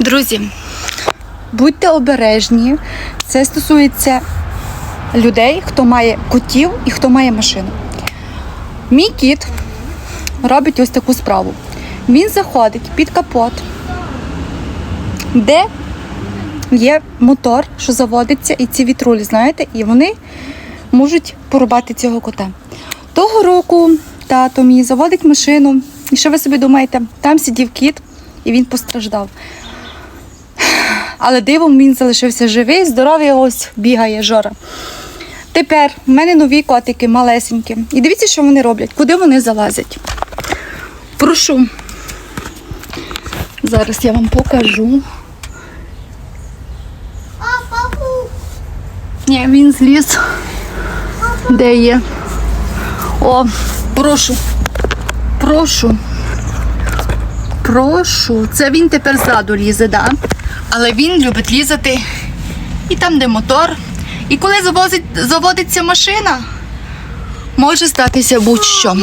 Друзі, будьте обережні. Це стосується людей, хто має котів і хто має машину. Мій кіт робить ось таку справу. Він заходить під капот, де є мотор, що заводиться, і ці вітрулі, знаєте, і вони можуть порубати цього кота. Того року тато мій заводить машину, і що ви собі думаєте, там сидів кіт, і він постраждав. Але дивом він залишився живий, здоровий ось бігає жора. Тепер в мене нові котики малесенькі. І дивіться, що вони роблять, куди вони залазять. Прошу. Зараз я вам покажу. Ні, він зліз. Де є? О, прошу. Прошу. Прошу. Це він тепер ззаду лізе, да? Але він любить лізати і там, де мотор. І коли завозить, заводиться машина, може статися будь-що.